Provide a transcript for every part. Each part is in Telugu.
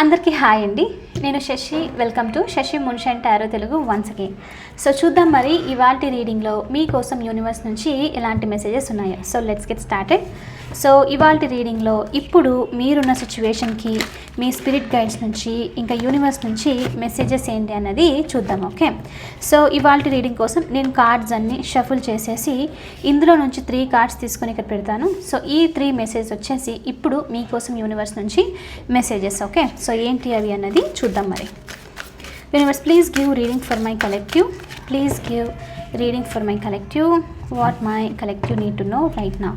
అందరికీ హాయ్ అండి. నేను Shashi. Welcome to Shashi మున్షన్ tarot Telugu once again so చూద్దాం మరి ఇవాటి రీడింగ్లో మీకోసం యూనివర్స్ నుంచి ఎలాంటి మెసేజెస్ ఉన్నాయో? So let's get started. So ఇవాళ రీడింగ్లో ఇప్పుడు మీరున్న సిచ్యువేషన్కి మీ స్పిరిట్ గైడ్స్ నుంచి ఇంకా యూనివర్స్ నుంచి మెసేజెస్ ఏంటి అన్నది చూద్దాం ఓకే? సో ఇవాళ రీడింగ్ కోసం నేను కార్డ్స్ అన్ని షఫుల్ చేసేసి ఇందులో నుంచి త్రీ కార్డ్స్ తీసుకొని ఇక్కడ పెడతాను. సో ఈ త్రీ మెసేజ్ వచ్చేసి ఇప్పుడు మీకోసం యూనివర్స్ నుంచి మెసేజెస్ ఓకే? సో ఏంటి అవి అన్నది చూద్దాం మరి. Universe please give reading for my collective. Please give reading for my collective. What my collective need to know right నా.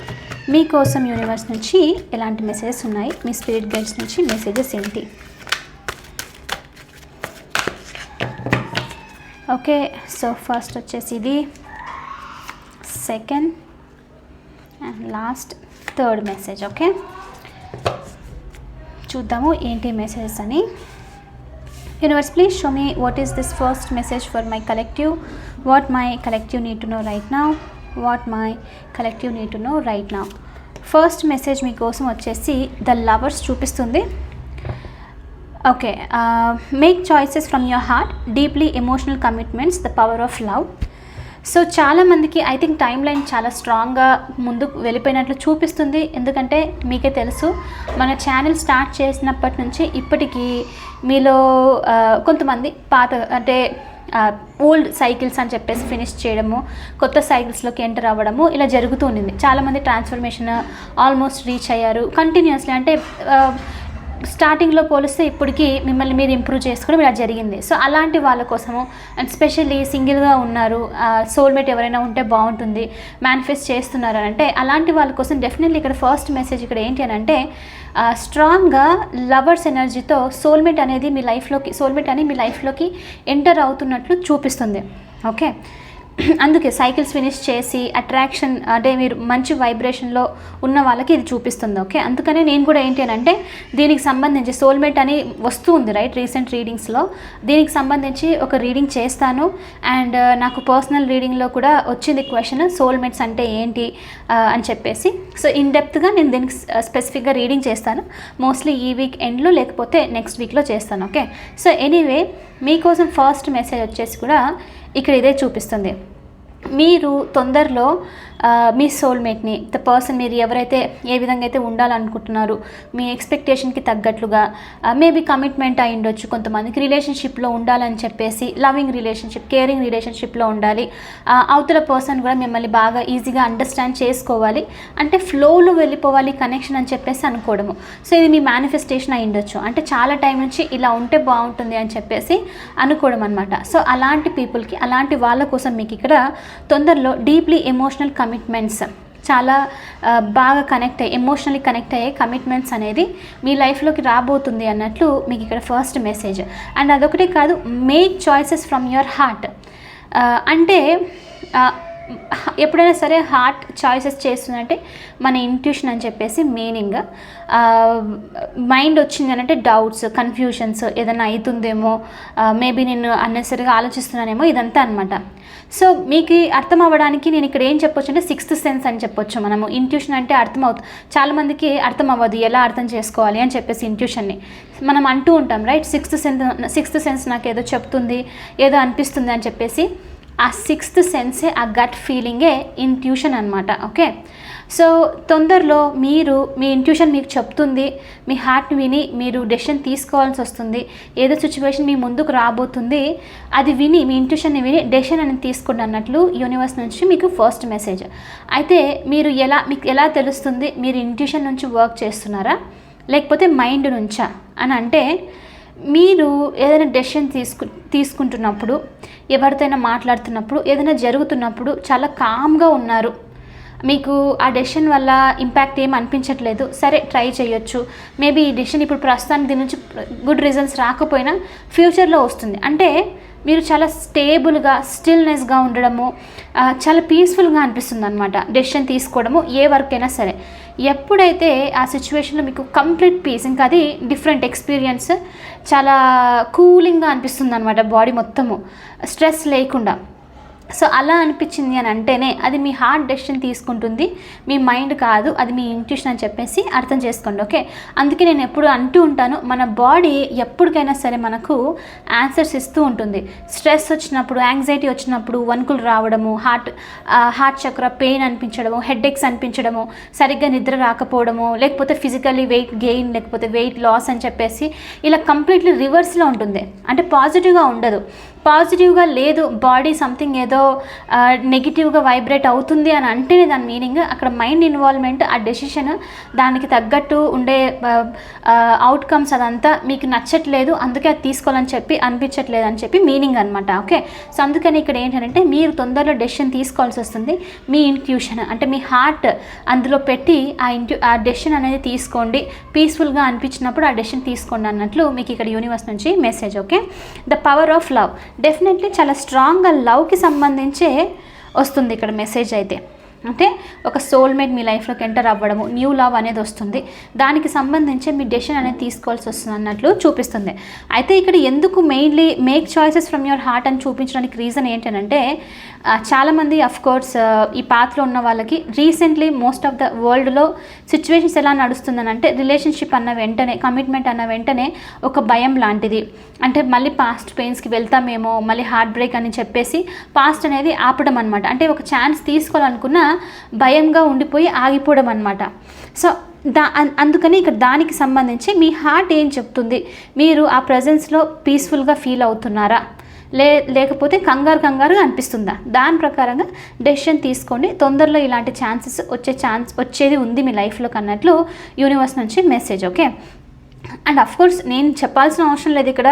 మీకోసం యూనివర్స్ నుంచి ఎలాంటి మెసేజెస్ ఉన్నాయి? మీ స్పిరిట్ గైడ్స్ నుంచి మెసేజెస్ ఏంటి? ఓకే సో ఫస్ట్ వచ్చేసి ఇది. Second and last third message okay చూద్దాము ఏంటి మెసేజెస్ అని. Universe please show me what is this first message for my collective what my collective need to know right నా what my collective need to know right నా ఫస్ట్ మెసేజ్ మీకోసం వచ్చేసి ద లవర్స్ చూపిస్తుంది. Okay make choices from your heart deeply emotional commitments the power of love so చాలామందికి ఐ థింక్ టైం లైన్ చాలా స్ట్రాంగ్గా ముందుకు వెళ్ళిపోయినట్లు చూపిస్తుంది. ఎందుకంటే మీకే తెలుసు మన ఛానల్ స్టార్ట్ చేసినప్పటి నుంచి ఇప్పటికీ మీలో uh, కొంతమంది పాత అంటే ఓల్డ్ సైకిల్స్ అని చెప్పేసి ఫినిష్ చేయడము కొత్త సైకిల్స్లోకి ఎంటర్ అవ్వడము ఇలా జరుగుతూ ఉండింది. చాలామంది ట్రాన్స్ఫర్మేషన్ ఆల్మోస్ట్ రీచ్ అయ్యారు. కంటిన్యూస్లీ అంటే స్టార్టింగ్లో పోలిస్తే ఇప్పటికి మిమ్మల్ని మీరు ఇంప్రూవ్ చేసుకుని ఇలా జరిగింది. సో అలాంటి వాళ్ళ కోసము అండ్ స్పెషల్లీ సింగిల్గా ఉన్నారు సోల్మేట్ ఎవరైనా ఉంటే బాగుంటుంది మేనిఫెస్ట్ చేస్తున్నారు అని అంటే అలాంటి వాళ్ళ కోసం డెఫినెట్లీ ఇక్కడ ఫస్ట్ మెసేజ్ ఇక్కడ ఏంటి అని అంటే స్ట్రాంగ్గా లవర్స్ ఎనర్జీతో సోల్మేట్ అనేది మీ లైఫ్లోకి సోల్మేట్ అని మీ లైఫ్లోకి ఎంటర్ అవుతున్నట్లు చూపిస్తుంది. ఓకే అందుకే సైకిల్స్ ఫినిష్ చేసి అట్రాక్షన్ అంటే మీరు మంచి వైబ్రేషన్లో ఉన్న వాళ్ళకి ఇది చూపిస్తుంది ఓకే? అందుకనే నేను కూడా ఏంటి అని అంటే దీనికి సంబంధించి సోల్మేట్ అని వస్తూ ఉంది రైట్ రీసెంట్ రీడింగ్స్లో. దీనికి సంబంధించి ఒక రీడింగ్ చేస్తాను. అండ్ uh, నాకు పర్సనల్ రీడింగ్లో కూడా వచ్చింది క్వశ్చన్ సోల్మేట్స్ అంటే ఏంటి uh, అని చెప్పేసి. సో ఇన్ డెప్త్గా నేను దీనికి uh, స్పెసిఫిక్గా రీడింగ్ చేస్తాను. మోస్ట్లీ ఈ వీక్ ఎండ్లో లేకపోతే నెక్స్ట్ వీక్లో చేస్తాను ఓకే? సో ఎనీవే మీకోసం ఫస్ట్ మెసేజ్ వచ్చేసి కూడా ఇక్కడ ఇదే చూపిస్తుంది. మీరు తొందరలో మీ సోల్మేట్ని ద పర్సన్ మీరు ఎవరైతే ఏ విధంగా అయితే ఉండాలనుకుంటున్నారు మీ ఎక్స్పెక్టేషన్కి తగ్గట్లుగా మేబీ కమిట్మెంట్ అయి ఉండొచ్చు. కొంతమందికి రిలేషన్షిప్లో ఉండాలని చెప్పేసి లవింగ్ రిలేషన్షిప్ కేరింగ్ రిలేషన్షిప్లో ఉండాలి. అవతల పర్సన్ కూడా మిమ్మల్ని బాగా ఈజీగా అండర్స్టాండ్ చేసుకోవాలి. అంటే ఫ్లోలో వెళ్ళిపోవాలి కనెక్షన్ అని చెప్పేసి అనుకోవడము. సో ఇది మీ మేనిఫెస్టేషన్ అయి ఉండొచ్చు. అంటే చాలా టైం నుంచి ఇలా ఉంటే బాగుంటుంది అని చెప్పేసి అనుకోవడం అనమాట సో అలాంటి పీపుల్కి అలాంటి వాళ్ళ కోసం మీకు ఇక్కడ తొందరలో డీప్లీ ఎమోషనల్ కమిట్మెంట్స్ చాలా బాగా కనెక్ట్ అయ్యి ఎమోషనలీ కనెక్ట్ అయ్యే కమిట్మెంట్స్ అనేది మీ లైఫ్లోకి రాబోతుంది అన్నట్లు మీకు ఇక్కడ ఫస్ట్ మెసేజ్ అండ్ అదొకటే కాదు make choices from your heart అంటే ఎప్పుడైనా సరే హార్ట్ చాయిసెస్ చేస్తుందంటే మన ఇంట్యూషన్ అని చెప్పేసి మీనింగ్. మైండ్ వచ్చింది అని అంటే డౌట్స్ కన్ఫ్యూషన్స్ ఏదైనా అవుతుందేమో మేబీ నేను అన్నెసరిగా ఆలోచిస్తున్నానేమో ఇదంతా అనమాట సో మీకు అర్థం అవ్వడానికి నేను ఇక్కడ ఏం చెప్పొచ్చు అంటే సిక్స్త్ సెన్స్ అని చెప్పొచ్చు మనము. ఇంట్యూషన్ అంటే అర్థం అవుతుంది చాలామందికి అర్థం అవ్వదు ఎలా అర్థం చేసుకోవాలి అని చెప్పేసి ఇంట్యూషన్ని. మనం అంటూ ఉంటాం right? Sixth sense sixth sense నాకు ఏదో చెప్తుంది ఏదో అనిపిస్తుంది అని చెప్పేసి ఆ సిక్స్త్ సెన్సే ఆ గట్ ఫీలింగే ఇంట్యూషన్ అనమాట ఓకే సో తొందరలో మీరు మీ ఇంట్యూషన్ మీకు చెప్తుంది మీ హార్ట్ విని మీరు డెసిషన్ తీసుకోవాల్సి వస్తుంది ఏదో సిచ్యువేషన్ మీ ముందుకు రాబోతుంది అది విని మీ ఇంట్యూషన్ని విని డెసిషన్ అని తీసుకోండి అన్నట్లు యూనివర్స్ నుంచి మీకు ఫస్ట్ మెసేజ్ అయితే మీరు ఎలా మీకు ఎలా తెలుస్తుంది మీరు ఇంట్యూషన్ నుంచి వర్క్ చేస్తున్నారా? లేకపోతే మైండ్ నుంచా? అని అంటే మీరు ఏదైనా డెసిషన్ తీసుకు తీసుకుంటున్నప్పుడు ఎవరితోనైనా మాట్లాడుతున్నప్పుడు ఏదైనా జరుగుతున్నప్పుడు చాలా కామ్గా ఉన్నారు. మీకు ఆ డెసిషన్ వల్ల ఇంపాక్ట్ ఏం అనిపించట్లేదు. సరే ట్రై చేయొచ్చు. మేబీ ఈ డెసిషన్ ఇప్పుడు ప్రస్తుతానికి దీని నుంచి గుడ్ రిజల్ట్స్ రాకపోయినా ఫ్యూచర్లో వస్తుంది. అంటే మీరు చాలా స్టేబుల్గా స్టిల్నెస్గా ఉండడము చాలా పీస్ఫుల్గా అనిపిస్తుంది అనమాట డెసిషన్ తీసుకోవడము ఏ వర్క్ అయినా సరే. ఎప్పుడైతే ఆ సిచ్యువేషన్లో మీకు కంప్లీట్ పీస్ ఇంకా అది డిఫరెంట్ ఎక్స్పీరియన్స్ చాలా కూలింగ్గా అనిపిస్తుంది అనమాట బాడీ మొత్తము. స్ట్రెస్ లేకుండా. సో అలా అనిపించింది అని అంటేనే అది మీ హార్ట్ డెసిషన్ తీసుకుంటుంది. మీ మైండ్ కాదు అది మీ ఇంట్యూషన్ అని చెప్పేసి అర్థం చేసుకోండి ఓకే? అందుకే నేను ఎప్పుడు అంటూ ఉంటాను మన బాడీ ఎప్పటికైనా సరే మనకు ఆన్సర్స్ ఇస్తూ ఉంటుంది. స్ట్రెస్ వచ్చినప్పుడు యాంగ్జైటీ వచ్చినప్పుడు వణుకులు రావడము హార్ట్ హార్ట్ చక్ర పెయిన్ అనిపించడము హెడ్ఏక్స్ అనిపించడము సరిగ్గా నిద్ర రాకపోవడము లేకపోతే ఫిజికల్లీ వెయిట్ గెయిన్ లేకపోతే వెయిట్ లాస్ అని చెప్పేసి ఇలా కంప్లీట్లీ రివర్స్లో ఉంటుంది. అంటే పాజిటివ్గా ఉండదు. పాజిటివ్గా లేదు బాడీ సంథింగ్ ఏదో నెగిటివ్గా వైబ్రేట్ అవుతుంది అని అంటేనే దాని మీనింగ్. అక్కడ మైండ్ ఇన్వాల్వ్మెంట్ ఆ డెసిషన్ దానికి తగ్గట్టు ఉండే అవుట్కమ్స్ అదంతా మీకు నచ్చట్లేదు అందుకే అది తీసుకోవాలని చెప్పి అనిపించట్లేదు అని చెప్పి మీనింగ్ అనమాట ఓకే? సో అందుకని ఇక్కడ ఏంటంటే మీరు తొందరలో డెసిషన్ తీసుకోవాల్సి వస్తుంది మీ ఇంట్యూషన్ అంటే మీ హార్ట్ అందులో పెట్టి ఆ ఇంట్యూ ఆ డెసిషన్ అనేది తీసుకోండి పీస్ఫుల్గా అనిపించినప్పుడు ఆ డెసిషన్ తీసుకోండి అన్నట్లు మీకు ఇక్కడ యూనివర్స్ నుంచి message okay? The power of love definitely చాలా స్ట్రాంగ్గా లవ్కి సంబంధించే వస్తుంది ఇక్కడ మెసేజ్ అయితే. అంటే ఒక సోల్మేట్ మీ లైఫ్లోకి ఎంటర్ అవ్వడము న్యూ లవ్ అనేది వస్తుంది. దానికి సంబంధించి మీ డెసిషన్ అనేది తీసుకోవాల్సి వస్తుంది అన్నట్లు చూపిస్తుంది. అయితే ఇక్కడ ఎందుకు mainly make choices from your heart అని చూపించడానికి రీజన్ ఏంటంటే చాలామంది కోర్స్ ఈ పాత్రలో ఉన్న వాళ్ళకి రీసెంట్లీ మోస్ట్ ఆఫ్ ద వరల్డ్లో సిచ్యువేషన్స్ ఎలా నడుస్తుందని అంటే రిలేషన్షిప్ అన్న వెంటనే కమిట్మెంట్ అన్న వెంటనే ఒక భయం లాంటిది. అంటే మళ్ళీ పాస్ట్ పెయిన్స్కి వెళ్తామేమో మళ్ళీ హార్ట్ బ్రేక్ అని చెప్పేసి పాస్ట్ అనేది ఆపడం అనమాట అంటే ఒక ఛాన్స్ తీసుకోవాలనుకున్న భయంగా ఉండిపోయి ఆగిపోవడం అనమాట సో దా అందుకని ఇక్కడ దానికి సంబంధించి మీ హార్ట్ ఏం చెప్తుంది? మీరు ఆ ప్రజెన్స్లో పీస్ఫుల్గా ఫీల్ అవుతున్నారా? లే లేకపోతే కంగారు కంగారుగా అనిపిస్తుందా? దాని ప్రకారంగా డెసిషన్ తీసుకోండి తొందరలో ఇలాంటి ఛాన్సెస్ వచ్చే ఛాన్స్ వచ్చేది ఉంది మీ లైఫ్లోకి అన్నట్లు యూనివర్స్ నుంచి message okay and of course నేను చెప్పాల్సిన అవసరం లేదు ఇక్కడ.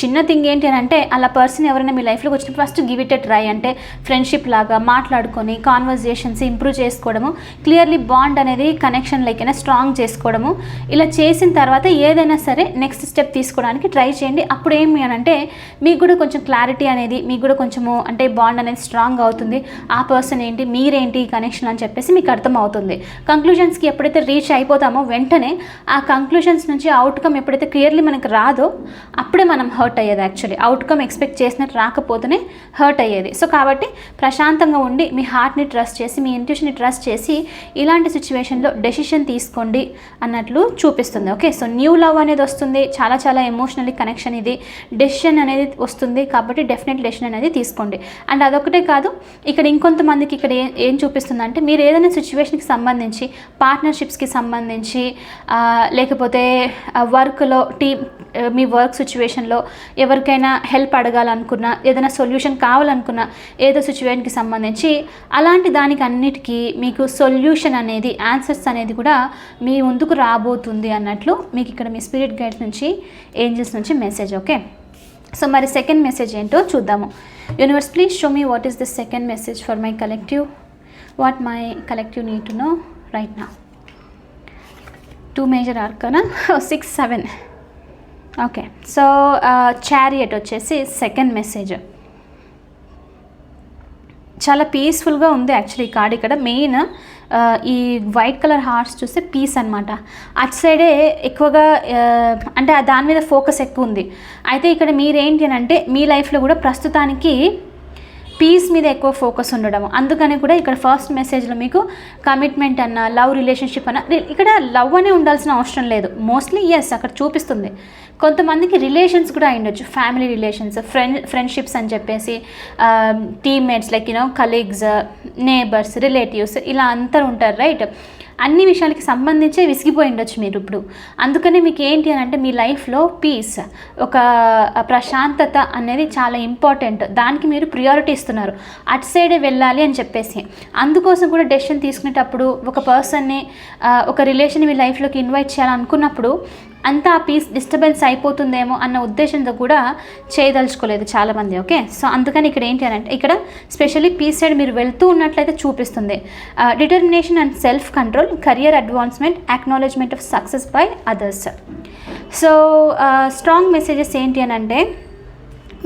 చిన్న థింగ్ ఏంటి అని అంటే అలా పర్సన్ ఎవరైనా మీ లైఫ్లోకి వచ్చినప్పుడు first give it a try అంటే ఫ్రెండ్షిప్ లాగా మాట్లాడుకొని కాన్వర్జేషన్స్ ఇంప్రూవ్ చేసుకోవడము క్లియర్లీ బాండ్ అనేది కనెక్షన్ లైక్ అయినా స్ట్రాంగ్ చేసుకోవడము. ఇలా చేసిన తర్వాత ఏదైనా సరే నెక్స్ట్ స్టెప్ తీసుకోవడానికి ట్రై చేయండి. అప్పుడు ఏమి అని అంటే మీకు కూడా కొంచెం క్లారిటీ అనేది మీకు కూడా కొంచెము అంటే బాండ్ అనేది స్ట్రాంగ్ అవుతుంది. ఆ పర్సన్ ఏంటి మీరేంటి కనెక్షన్ అని చెప్పేసి మీకు అర్థం అవుతుంది కంక్లూజన్స్కి ఎప్పుడైతే రీచ్ అయిపోతామో వెంటనే ఆ సిచ్యువేషన్స్ నుంచి అవుట్కమ్ ఎప్పుడైతే క్లియర్లీ మనకు రాదో అప్పుడే మనం హర్ట్ అయ్యేది యాక్చువల్లీ అవుట్కమ్ ఎక్స్పెక్ట్ చేసినట్టు రాకపోతేనే హర్ట్ అయ్యేది. సో కాబట్టి ప్రశాంతంగా ఉండి మీ హార్ట్ని ట్రస్ట్ చేసి మీ ఇంట్యూషన్ని ట్రస్ట్ చేసి ఇలాంటి సిచ్యువేషన్లో డెసిషన్ తీసుకోండి అన్నట్లు చూపిస్తుంది. ఓకే సో న్యూ లవ్ అనేది వస్తుంది. చాలా చాలా ఎమోషనల్లీ కనెక్షన్ ఇది. డెసిషన్ అనేది వస్తుంది కాబట్టి డెఫినెట్ డెసిషన్ అనేది తీసుకోండి. అండ్ అదొకటే కాదు ఇక్కడ ఇంకొంతమందికి ఇక్కడ ఏం ఏం చూపిస్తుంది అంటే మీరు ఏదైనా సిచ్యువేషన్కి సంబంధించి పార్ట్నర్షిప్స్కి సంబంధించి లేకపోతే లేకపోతే వర్క్లో టీమ్ మీ వర్క్ సిచ్యువేషన్లో ఎవరికైనా హెల్ప్ అడగాలనుకున్నా ఏదైనా సొల్యూషన్ కావాలనుకున్నా ఏదో సిచ్యువేషన్కి సంబంధించి అలాంటి దానికి అన్నిటికీ మీకు సొల్యూషన్ అనేది ఆన్సర్స్ అనేది కూడా మీ ముందుకు రాబోతుంది అన్నట్లు మీకు ఇక్కడ మీ స్పిరిట్ గైడ్స్ నుంచి ఏంజల్స్ నుంచి మెసేజ్ ఓకే? సో మరి సెకండ్ మెసేజ్ ఏంటో చూద్దాము. Universe please show me what is the second message for my collective? What my collective need to know right నా. Two major arcana? Six seven. Okay. So chariot వచ్చేసి సెకండ్ మెసేజ్. చాలా పీస్ఫుల్గా ఉంది యాక్చువల్లీ ఈ కార్డ్ ఇక్కడ. మెయిన్ ఈ వైట్ కలర్ హార్ట్స్ చూస్తే పీస్ అనమాట అటు సైడే ఎక్కువగా అంటే దాని మీద ఫోకస్ ఎక్కువ ఉంది. అయితే ఇక్కడ మీరేంటి అని అంటే మీ లైఫ్లో కూడా ప్రస్తుతానికి పీస్ మీద ఎక్కువ ఫోకస్ ఉండడం అందుకని కూడా ఇక్కడ ఫస్ట్ మెసేజ్లో మీకు కమిట్మెంట్ అన్న లవ్ రిలేషన్షిప్ అన్న ఇక్కడ లవ్ అనే ఉండాల్సిన అవసరం లేదు. మోస్ట్లీ ఎస్ అక్కడ చూపిస్తుంది. కొంతమందికి రిలేషన్స్ కూడా అయ్యుండొచ్చు ఫ్యామిలీ రిలేషన్స్ ఫ్రెండ్ ఫ్రెండ్షిప్స్ అని చెప్పేసి teammates like you know colleagues neighbours relatives ఇలా అంతా ఉంటారు రైట్ అన్ని విషయాలకి సంబంధించే విసిగిపోయి ఉండొచ్చు మీరు ఇప్పుడు. అందుకనే మీకు ఏంటి అని అంటే మీ లైఫ్లో పీస్ ఒక ప్రశాంతత అనేది చాలా ఇంపార్టెంట్. దానికి మీరు ప్రియారిటీ ఇస్తున్నారు. అటు సైడే వెళ్ళాలి అని చెప్పేసి. అందుకోసం కూడా డెసిషన్ తీసుకునేటప్పుడు ఒక పర్సన్ని ఒక రిలేషన్ మీ లైఫ్లోకి ఇన్వైట్ చేయాలనుకున్నప్పుడు అంతా ఆ పీస్ డిస్టర్బెన్స్ అయిపోతుందేమో అన్న ఉద్దేశంతో కూడా చేయదలుచుకోలేదు చాలామంది ఓకే? సో అందుకని ఇక్కడ ఏంటి అని అంటే ఇక్కడ స్పెషల్లీ పీస్ సైడ్ మీరు వెళ్తూ ఉన్నట్లయితే చూపిస్తుంది. Determination and self control career advancement acknowledgement of success by others. So strong messages ఏంటి అని అంటే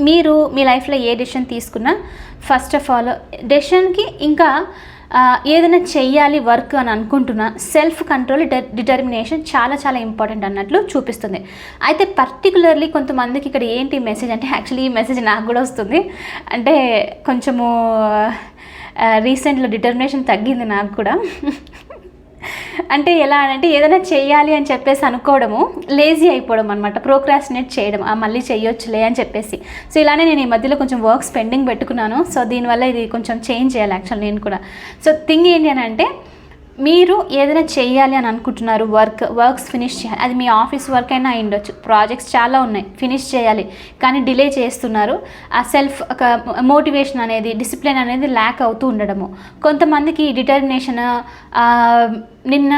మీరు మీ లైఫ్లో ఏ డెసిషన్ తీసుకున్నా ఫస్ట్ ఆఫ్ ఆల్ డెసిషన్కి ఇంకా ఏదైనా చెయ్యాలి వర్క్ అని అనుకుంటున్నా సెల్ఫ్ కంట్రోల్ డిటర్మినేషన్ చాలా చాలా ఇంపార్టెంట్ అన్నట్లు చూపిస్తుంది. అయితే పర్టికులర్లీ కొంతమందికి ఇక్కడ ఏంటి మెసేజ్ అంటే యాక్చువల్లీ ఈ మెసేజ్ నాకు కూడా వస్తుంది. అంటే కొంచెము రీసెంట్లో డిటర్మినేషన్ తగ్గింది నాకు కూడా. అంటే ఎలా అంటే ఏదైనా చేయాలి అని చెప్పేసి అనుకోవడము లేజీ అయిపోవడం అనమాట ప్రోక్రాస్టినేట్ చేయడం. ఆ మళ్ళీ చేయొచ్చులే అని చెప్పేసి. సో ఇలానే నేను ఈ మధ్యలో కొంచెం వర్క్స్ పెండింగ్ పెట్టుకున్నాను. సో దీనివల్ల ఇది కొంచెం చేంజ్ చేయాలి యాక్చువల్ నేను కూడా. సో థింగ్ ఏంటి అని అంటే మీరు ఏదైనా చేయాలి అని అనుకుంటున్నారు వర్క్ వర్క్స్ ఫినిష్ చేయాలి. అది మీ ఆఫీస్ వర్క్ అయినా అయ్యుండొచ్చు. ప్రాజెక్ట్స్ చాలా ఉన్నాయి ఫినిష్ చేయాలి. కానీ డిలే చేస్తున్నారు. ఆ సెల్ఫ్ ఒక మోటివేషన్ అనేది డిసిప్లిన్ అనేది ల్యాక్ అవుతూ ఉండడము. కొంతమందికి డిటర్మినేషన్ నిన్న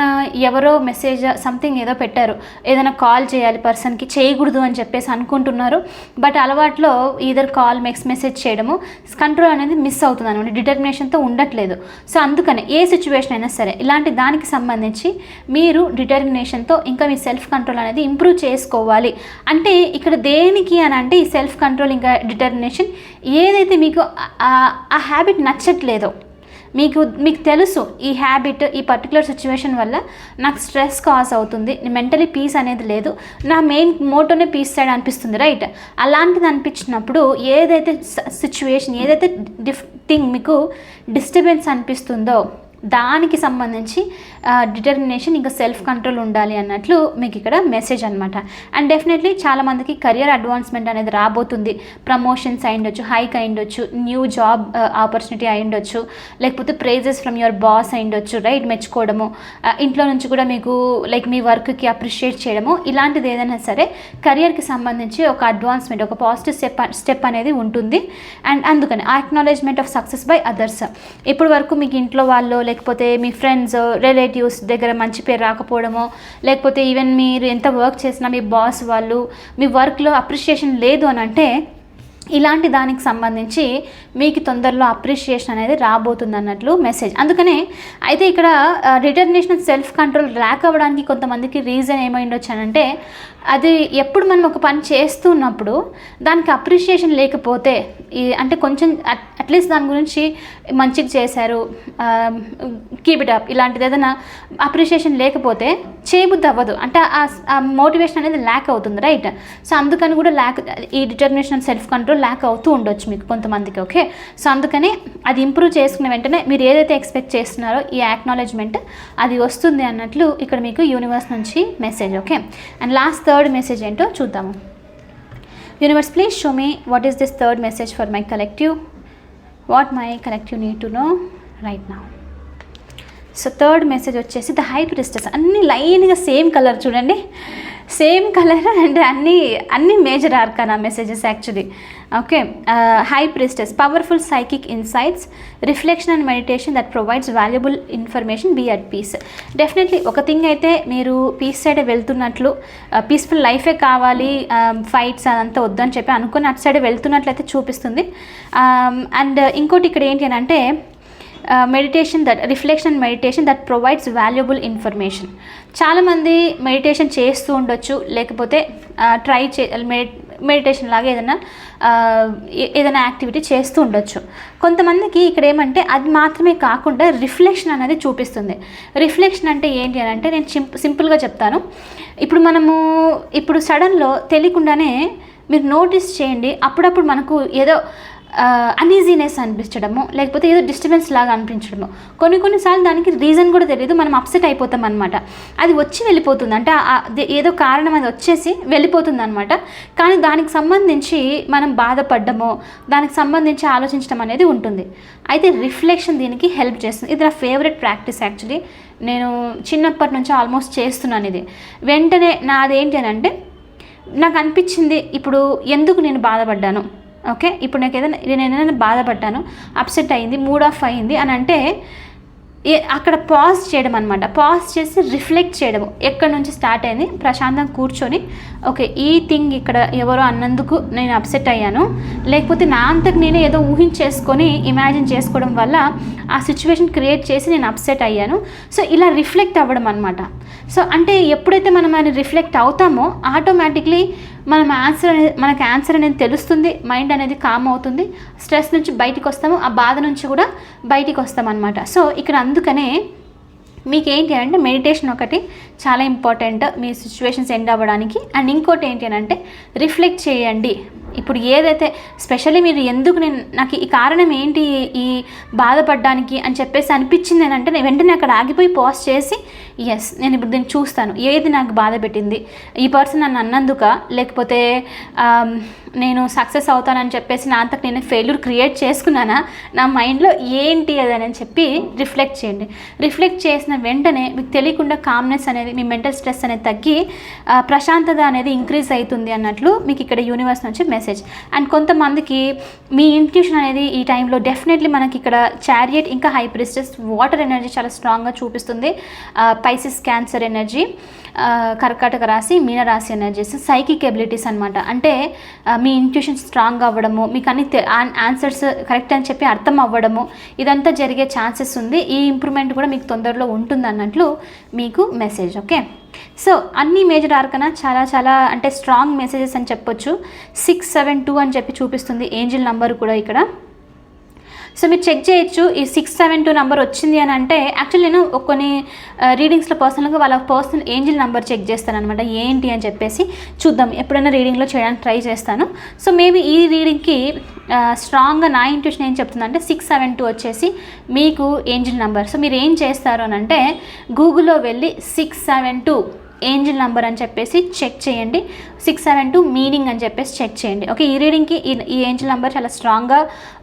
ఎవరో మెసేజ్ సంథింగ్ ఏదో పెట్టారు. ఏదైనా కాల్ చేయాలి పర్సన్కి చేయకూడదు అని చెప్పేసి అనుకుంటున్నారు. బట్ అలవాట్లో ఈధర్ కాల్ మెక్స్ మెసేజ్ చేయడము కంట్రోల్ అనేది మిస్ అవుతుంది అనమాట డిటర్మినేషన్తో ఉండట్లేదు. సో అందుకనే ఏ సిచ్యువేషన్ అయినా సరే ఇలాంటి దానికి సంబంధించి మీరు డిటర్మినేషన్తో ఇంకా మీ సెల్ఫ్ కంట్రోల్ అనేది ఇంప్రూవ్ చేసుకోవాలి. అంటే ఇక్కడ దేనికి అని అంటే ఈ సెల్ఫ్ కంట్రోల్ ఇంకా డిటర్మినేషన్ ఏదైతే మీకు ఆ- హ్యాబిట్ నచ్చట్లేదో మీకు మీకు తెలుసు ఈ హ్యాబిట్ ఈ పర్టికులర్ సిచ్యువేషన్ వల్ల నాకు స్ట్రెస్ కాజ్ అవుతుంది మెంటలీ పీస్ అనేది లేదు నా మెయిన్ మోటోనే పీస్ సైడ్ అనిపిస్తుంది రైట్? అలాంటిది అనిపించినప్పుడు ఏదైతే సిచ్యువేషన్ ఏదైతే డిఫ్ థింగ్ మీకు డిస్టర్బెన్స్ అనిపిస్తుందో దానికి సంబంధించి డిటర్మినేషన్ ఇంకా సెల్ఫ్ కంట్రోల్ ఉండాలి అన్నట్లు మీకు ఇక్కడ మెసేజ్ అనమాట అండ్ డెఫినెట్లీ చాలామందికి కెరియర్ అడ్వాన్స్మెంట్ అనేది రాబోతుంది. ప్రమోషన్స్ అయి ఉండొచ్చు హైక్ అయి ఉండొచ్చు న్యూ జాబ్ ఆపర్చునిటీ అయి ఉండొచ్చు లేకపోతే ప్రైజెస్ ఫ్రమ్ యువర్ బాస్ అయి ఉండొచ్చు రైట్ మెచ్చుకోవడము. ఇంట్లో నుంచి కూడా మీకు లైక్ మీ వర్క్కి అప్రిషియేట్ చేయడము. ఇలాంటిది ఏదైనా సరే కెరియర్కి సంబంధించి ఒక అడ్వాన్స్మెంట్ ఒక పాజిటివ్ స్టెప్ స్టెప్ అనేది ఉంటుంది. అండ్ అందుకని ఆ acknowledgement of success by others ఇప్పటి వరకు మీకు ఇంట్లో వాళ్ళు లేకపోతే మీ ఫ్రెండ్స్ రిలేటివ్స్ దగ్గర మంచి పేరు రాకపోవడమో లేకపోతే ఈవెన్ మీరు ఎంత వర్క్ చేసినా మీ బాస్ వాళ్ళు మీ వర్క్లో అప్రిషియేషన్ లేదు అని అంటే ఇలాంటి దానికి సంబంధించి మీకు తొందరలో అప్రిషియేషన్ అనేది రాబోతుంది అన్నట్లు మెసేజ్ అందుకనే అయితే ఇక్కడ డిటర్మినేషన్ సెల్ఫ్ కంట్రోల్ ర్యాక్ అవ్వడానికి కొంతమందికి రీజన్ ఏమై ఉండొచ్చు అంటే అది ఎప్పుడు మనం ఒక పని చేస్తున్నప్పుడు దానికి అప్రిషియేషన్ లేకపోతే ఈ అంటే కొంచెం అట్లీస్ట్ దాని గురించి మంచిగా చేశారు కీప్ ఇట్ అప్ ఇలాంటిది ఏదైనా అప్రిషియేషన్ లేకపోతే చేయబుద్ధి అవ్వదు అంటే ఆ మోటివేషన్ అనేది ల్యాక్ అవుతుంది రైట్ సో అందుకని కూడా ల్యాక్ ఈ డిటర్మినేషన్ సెల్ఫ్ కంట్రోల్ ల్యాక్ అవుతూ ఉండొచ్చు మీకు కొంతమందికి ఓకే సో అందుకనే అది ఇంప్రూవ్ చేసుకున్న వెంటనే మీరు ఏదైతే ఎక్స్పెక్ట్ చేస్తున్నారో ఈ యాక్నాలెడ్జ్మెంట్ అది వస్తుంది అన్నట్లు ఇక్కడ మీకు యూనివర్స్ నుంచి message okay and last third message ఏంటో చూద్దాము. Universe please show me what is this third message for my collective what my collective need to know right నా సో థర్డ్ మెసేజ్ వచ్చేసి ద హై ప్రిస్టెస్ అన్ని లైన్గా సేమ్ కలర్ చూడండి. సేమ్ కలర్ అండ్ అన్ని అన్ని major arcana messages actually. Okay high priestess powerful psychic insights reflection and meditation that provides valuable information be at peace. Definitely ఒక థింగ్ అయితే మీరు పీస్ సైడ్ వెళ్తున్నట్లు పీస్ఫుల్ లైఫే కావాలి ఫైట్స్ అదంతా వద్దని చెప్పి అనుకుని అటు సైడ్ వెళ్తున్నట్లయితే చూపిస్తుంది. అండ్ ఇంకోటి ఇక్కడ ఏంటి అని అంటే meditation that reflection meditation that provides valuable information చాలామంది మెడిటేషన్ చేస్తూ ఉండొచ్చు లేకపోతే ట్రై చే మెడిటేషన్ లాగా ఏదైనా ఏదైనా యాక్టివిటీ చేస్తూ ఉండొచ్చు. కొంతమందికి ఇక్కడ ఏమంటే అది మాత్రమే కాకుండా రిఫ్లెక్షన్ అనేది చూపిస్తుంది. రిఫ్లెక్షన్ అంటే ఏంటి అని అంటే నేను సింపుల్గా చెప్తాను. ఇప్పుడు మనము ఇప్పుడు సడన్లో తెలియకుండానే మీరు నోటీస్ చేయండి అప్పుడప్పుడు మనకు ఏదో అన్ఈజీనెస్ అనిపించడము లేకపోతే ఏదో డిస్టర్బెన్స్ లాగా అనిపించడము. కొన్ని కొన్నిసార్లు దానికి రీజన్ కూడా తెలియదు మనం అప్సెట్ అయిపోతాం అనమాట అది వచ్చి వెళ్ళిపోతుంది. అంటే ఏదో కారణం అది వచ్చేసి వెళ్ళిపోతుంది అనమాట కానీ దానికి సంబంధించి మనం బాధపడ్డము దానికి సంబంధించి ఆలోచించడం అనేది ఉంటుంది. అయితే రిఫ్లెక్షన్ దీనికి హెల్ప్ చేస్తుంది. ఇది నా ఫేవరెట్ ప్రాక్టీస్ యాక్చువల్లీ నేను చిన్నప్పటి నుంచి ఆల్మోస్ట్ చేస్తున్నాను ఇది. వెంటనే నాదేంటి అని అంటే నాకు అనిపించింది ఇప్పుడు ఎందుకు నేను బాధపడ్డాను? ఓకే? ఇప్పుడు నాకు ఏదైనా నేను ఏదైనా బాధపడ్డాను అప్సెట్ అయింది మూడ్ ఆఫ్ అయింది అని అంటే ఏ- అక్కడ పాజ్ చేయడం అనమాట పాజ్ చేసి రిఫ్లెక్ట్ చేయడం. ఎక్కడి నుంచి స్టార్ట్ అయింది? ప్రశాంతంగా కూర్చొని ఓకే ఈ థింగ్ ఇక్కడ ఎవరో అన్నందుకు నేను అప్సెట్ అయ్యాను. లేకపోతే నా అంతకు నేనే ఏదో ఊహించేసుకొని ఇమాజిన్ చేసుకోవడం వల్ల ఆ సిచ్యువేషన్ క్రియేట్ చేసి నేను అప్సెట్ అయ్యాను. సో ఇలా రిఫ్లెక్ట్ అవ్వడం అనమాట సో అంటే ఎప్పుడైతే మనం ఆయన రిఫ్లెక్ట్ అవుతామో ఆటోమేటిక్లీ మనం ఆన్సర్ అనేది మనకి ఆన్సర్ అనేది తెలుస్తుంది మైండ్ అనేది కామ్ అవుతుంది స్ట్రెస్ నుంచి బయటికి వస్తాము ఆ బాధ నుంచి కూడా బయటికి వస్తాం అనమాట సో ఇక్కడ అందుకనే మీకు ఏంటి అంటే మెడిటేషన్ ఒకటి చాలా ఇంపార్టెంట్ మీ సిచ్యువేషన్స్ ఎండ్ అవ్వడానికి. అండ్ ఇంకోటి ఏంటి అని అంటే రిఫ్లెక్ట్ చేయండి. ఇప్పుడు ఏదైతే స్పెషల్లీ మీరు ఎందుకు నేను నాకు ఈ కారణం ఏంటి ఈ బాధపడడానికి అని చెప్పేసి అనిపించింది అని అంటే నేను వెంటనే అక్కడ ఆగిపోయి పాజ్ చేసి ఎస్ నేను ఇప్పుడు దీన్ని చూస్తాను. ఏది నాకు బాధ పెట్టింది? ఈ పర్సన్ నన్ను అన్నందుక? లేకపోతే నేను సక్సెస్ అవుతానని చెప్పేసి నా అంతకు నేను ఫెయిల్యూర్ క్రియేట్ చేసుకున్నానా? నా మైండ్లో ఏంటి అది అని చెప్పి రిఫ్లెక్ట్ చేయండి. రిఫ్లెక్ట్ చేసిన వెంటనే మీకు తెలియకుండా కామ్నెస్ అనేది మీ మెంటల్ స్ట్రెస్ అనేది తగ్గి ప్రశాంతత అనేది ఇంక్రీజ్ అవుతుంది అన్నట్లు మీకు ఇక్కడ యూనివర్స్ నుంచి మెసేజ్ అండ్ కొంతమందికి మీ ఇంట్యూషన్ అనేది ఈ టైంలో డెఫినెట్లీ మనకి ఇక్కడ చారియట్ ఇంకా హై ప్రిస్టెస్ వాటర్ ఎనర్జీ చాలా స్ట్రాంగ్గా చూపిస్తుంది. పైసిస్ క్యాన్సర్ ఎనర్జీ కర్కాటక రాశి మీనరాశి ఎనర్జీస్ సైకిక్ ఎబిలిటీస్ అనమాట అంటే మీ ఇంట్యూషన్ స్ట్రాంగ్ అవ్వడము మీకు అన్ని ఆన్సర్స్ కరెక్ట్ అని చెప్పి అర్థం అవ్వడము ఇదంతా జరిగే ఛాన్సెస్ ఉంది. ఈ ఇంప్రూవ్మెంట్ కూడా మీకు తొందరలో ఉంటుంది అన్నట్లు మీకు మెసేజ్ ఓకే సో అన్ని మేజర్ ఆర్కన చాలా చాలా అంటే స్ట్రాంగ్ మెసేజెస్ అని చెప్పొచ్చు. సిక్స్ సెవెన్ టూ అని చెప్పి చూపిస్తుంది. ఏంజిల్ నంబర్ కూడా ఇక్కడ. సో మీరు చెక్ చేయొచ్చు. ఈ సిక్స్ సెవెన్ టూ నెంబర్ వచ్చింది అని అంటే యాక్చువల్లీ నేను కొన్ని రీడింగ్స్లో పర్సనల్గా వాళ్ళ పర్సనల్ ఏంజిల్ నెంబర్ చెక్ చేస్తాను అనమాట ఏంటి అని చెప్పేసి చూద్దాం. ఎప్పుడైనా రీడింగ్లో చేయడానికి ట్రై చేస్తాను. సో మేబీ ఈ రీడింగ్కి స్ట్రాంగ్గా నా ఇంట్యూషన్ ఏం చెప్తుందంటే సిక్స్ సెవెన్ టూ వచ్చేసి మీకు ఏంజిల్ నెంబర్ సో మీరు ఏం చేస్తారు అని అంటే గూగుల్లో వెళ్ళి six seven two angel number అని చెప్పేసి చెక్ చేయండి. సిక్స్ సెవెన్ టూ మీనింగ్ అని చెప్పేసి చెక్ చేయండి. ఓకే ఈ రీడింగ్కి ఈ ఏంజిల్ నంబర్ చాలా స్ట్రాంగ్గా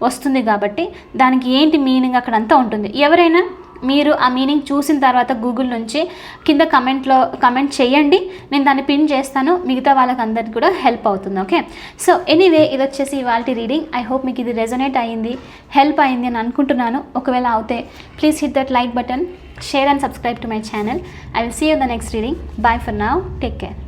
వస్తుంది కాబట్టి దానికి ఏంటి మీనింగ్ అక్కడ అంతా ఉంటుంది. ఎవరైనా మీరు ఆ మీనింగ్ చూసిన తర్వాత గూగుల్ నుంచి కింద కమెంట్లో కమెంట్ చేయండి. నేను దాన్ని పిన్ చేస్తాను. మిగతా వాళ్ళకి అందరికి కూడా హెల్ప్ అవుతుంది ఓకే సో ఎనీవే ఇది వచ్చేసి ఇవాళ రీడింగ్ ఐ హోప్ మీకు ఇది రెజొనేట్ అయ్యింది హెల్ప్ అయింది అని అనుకుంటున్నాను. ఒకవేళ అవుతే please hit that like button share and subscribe to my channel I will see you the next reading bye for now take care